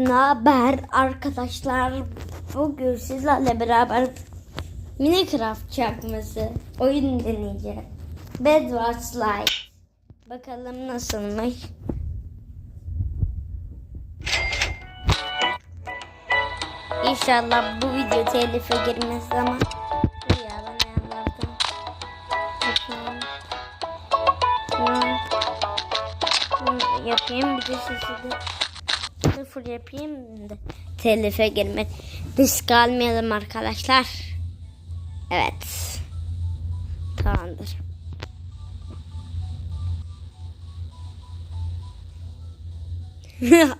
Ne haber arkadaşlar? Bugün sizlerle beraber Minecraft çakması oyun deneyeceğiz. Bedwars Live. Bakalım nasılmış. İnşallah bu video telife girmez ama Dur ya ben ayarlardan yapayım. Yapayım bir de sesi de sıfır yapayım da telife girmek risk almayalım arkadaşlar. Evet. Tamamdır.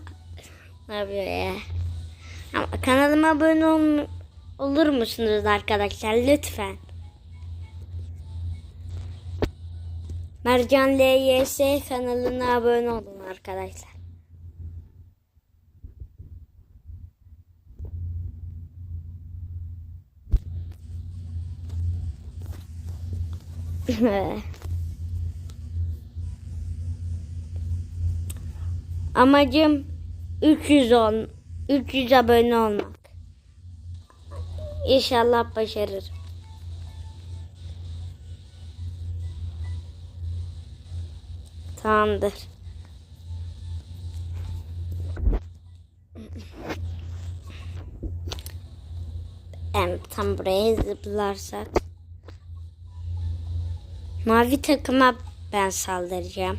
ne yapıyor ya? Ama kanalıma abone ol olur musunuz arkadaşlar lütfen? Mercan LYS kanalına abone olun arkadaşlar. Amacım 300 ol 300 abone olmak. İnşallah başarırım. Tamamdır. Evet, tam buraya zıplarsak. Mavi takıma ben saldıracağım.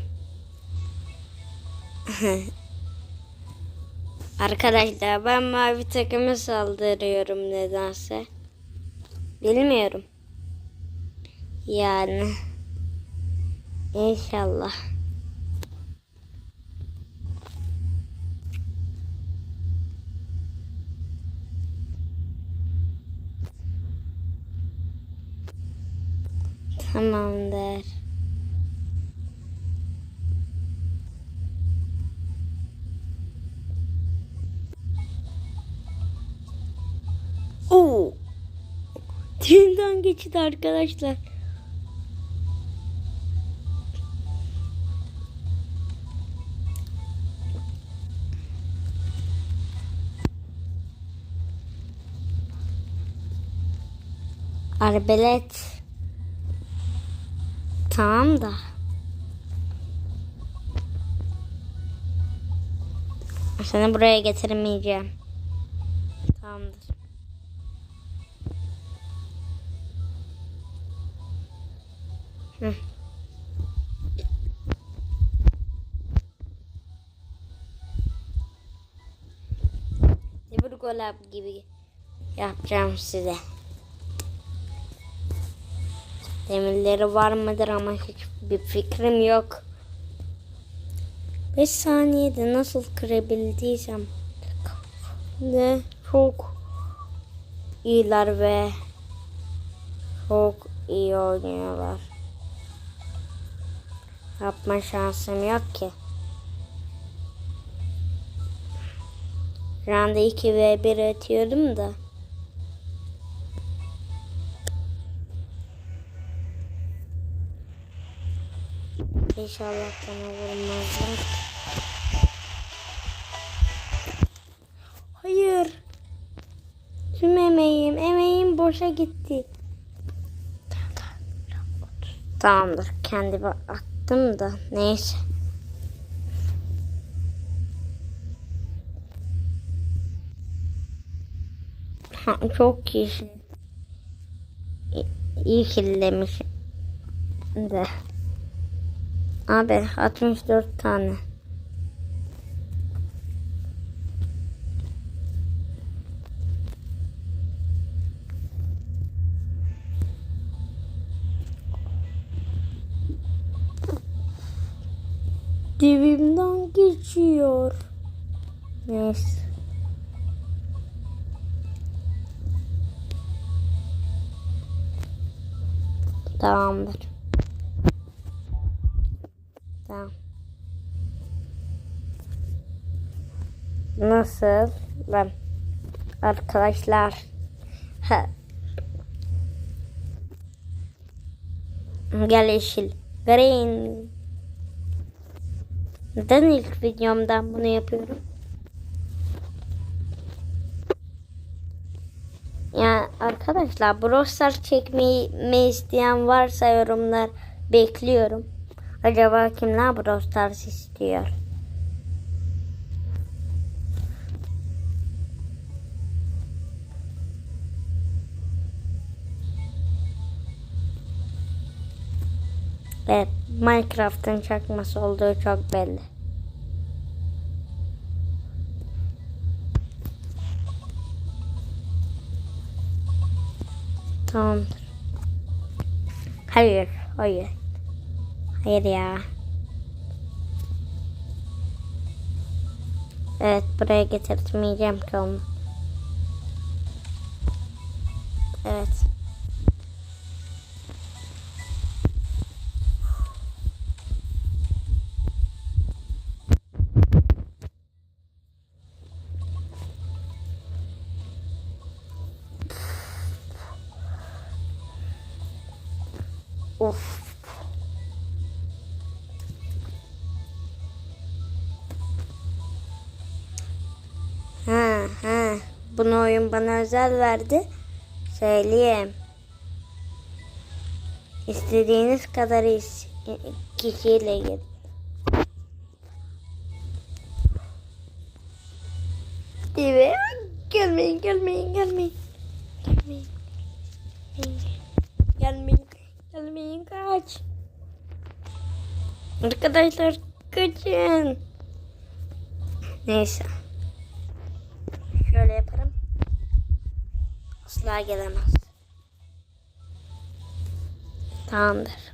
Arkadaşlar ben mavi takıma saldırıyorum nedense. Bilmiyorum. Yani. İnşallah. Tamamdır. Oo. Tüyümden geçti arkadaşlar. Arbelet. Tamam da. Seni buraya getirmeyeceğim. Tamamdır. Hı. Bir golab gibi yapacağım size. Demirleri var mıdır ama hiçbir fikrim yok. 5 saniyede nasıl kırabildiysem de çok iyiler ve çok iyi oynuyorlar. Yapma şansım yok ki. Şu anda 2 ve 1 atıyorum da. İnşallah bana vurmazlar. Hayır. Tüm emeğim, emeğim boşa gitti. Tamamdır. Kendimi attım da neyse. Ha, çok iyi. İyi, killemişim. De. Abi 64 tane. Dibimden geçiyor. Neyse. Tamamdır arkadaşlar. Nasıl? Ben arkadaşlar. Ha. Gel yeşil. Green. Neden ilk videomdan bunu yapıyorum? Yani arkadaşlar browser çekmeyi isteyen varsa yorumlar bekliyorum. Acaba kimler Brawl Stars istiyor? Evet, Minecraft'ın çakması olduğu çok belli. Tamamdır. Hayır, hayır. Hayır ya. Evet, buraya getirtmeyeceğim ki onu. Evet. Ha. Bunu oyun bana özel verdi. Söyleyeyim. İstediğiniz kadar is- kişiyle gidin. Evet. Gelmeyin, gelmeyin, gelmeyin. Gelmeyin. Gelmeyin. Gelmeyin kaç. Arkadaşlar kaçın. Neyse. Asla gelemez. Tamamdır.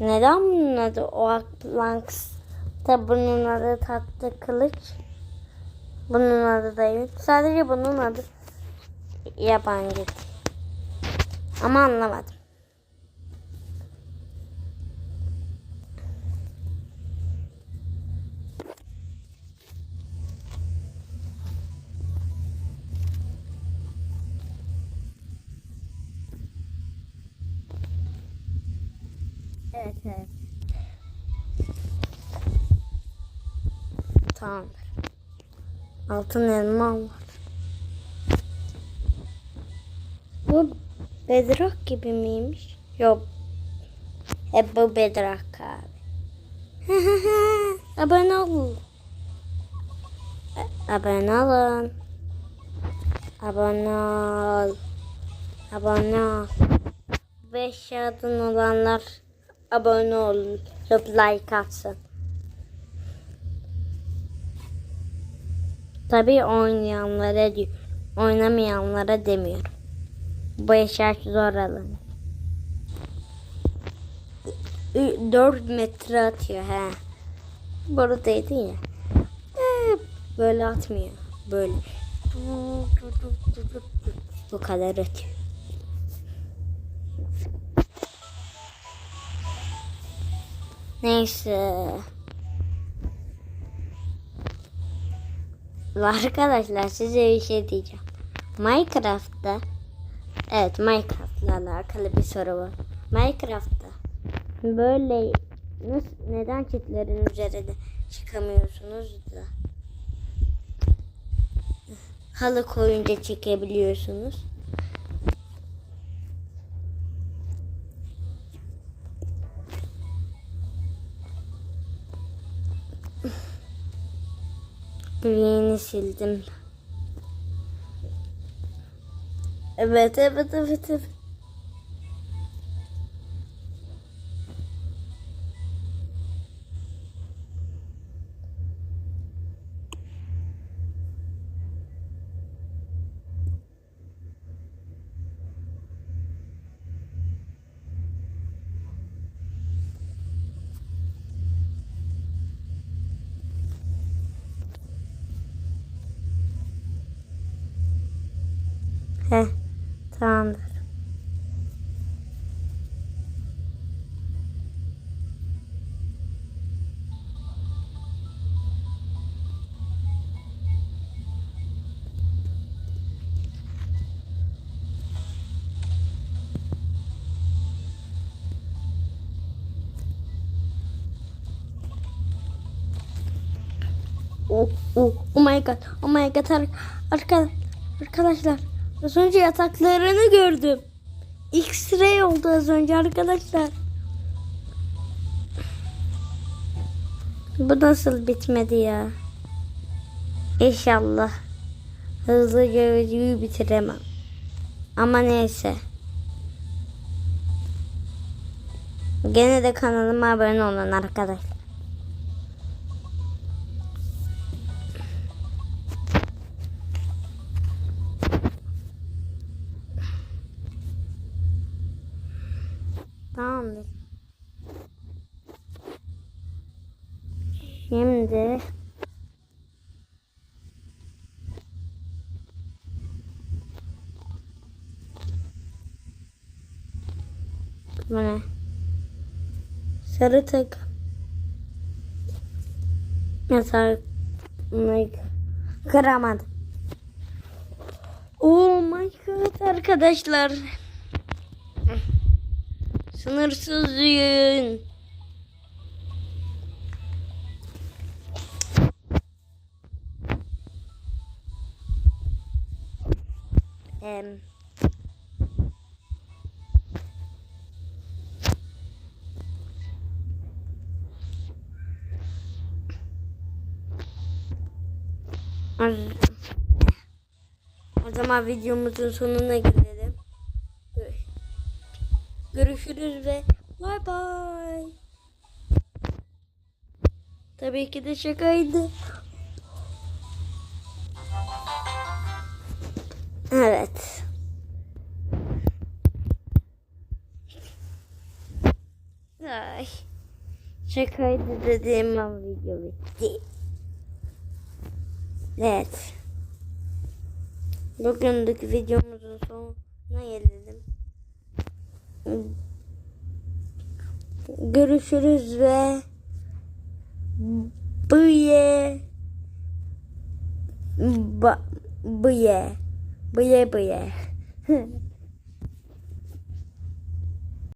Neden bunun adı Oaklanks? Da bunun adı tatlı kılıç. Bunun adı da yok. Sadece bunun adı yabancı. Ama anlamadım. Evet evet. Tamamdır. Altın elma var. Bu bedrock gibi miymiş? Yok. Hep bu bedrock abi. Abone ol. A- Abone olun. Abone ol. Abone ol. Beş adın olanlar abone olun. Like atsın. Tabii oynayanlara diyor. Oynamayanlara demiyorum. Bu eşya zor alın. 4 metre atıyor he. Buradaydı ya. Böyle atmıyor. Böyle. Bu kadar atıyor. Neyse. Arkadaşlar size bir şey diyeceğim. Minecraft'ta Evet Minecraft'la alakalı bir soru var. Minecraft'ta böyle nasıl, neden çitlerin üzerine çıkamıyorsunuz da halı koyunca çekebiliyorsunuz. Green'i sildim. Evet evet evet evet. Tamamdır. Oh, oh, oh my god, oh my god, arkadaşlar, arkadaşlar az önce yataklarını gördüm. X-ray oldu az önce arkadaşlar. Bu nasıl bitmedi ya? İnşallah. Hızlıca videoyu bitiremem. Ama neyse. Gene de kanalıma abone olun arkadaşlar. Bu ne? Sarı tık. Yasak. Kıramadım. Oh my god arkadaşlar. Sınırsız düğün. Em, o- O zaman videomuzun sonuna gelelim. Görüşürüz ve bay bay. Tabii ki de şakaydı. Evet. Ay. Şakaydı dediğim an video bitti. Evet. Bugünlük videomuzun sonuna gelelim. Görüşürüz ve bıye bıye bıye bıye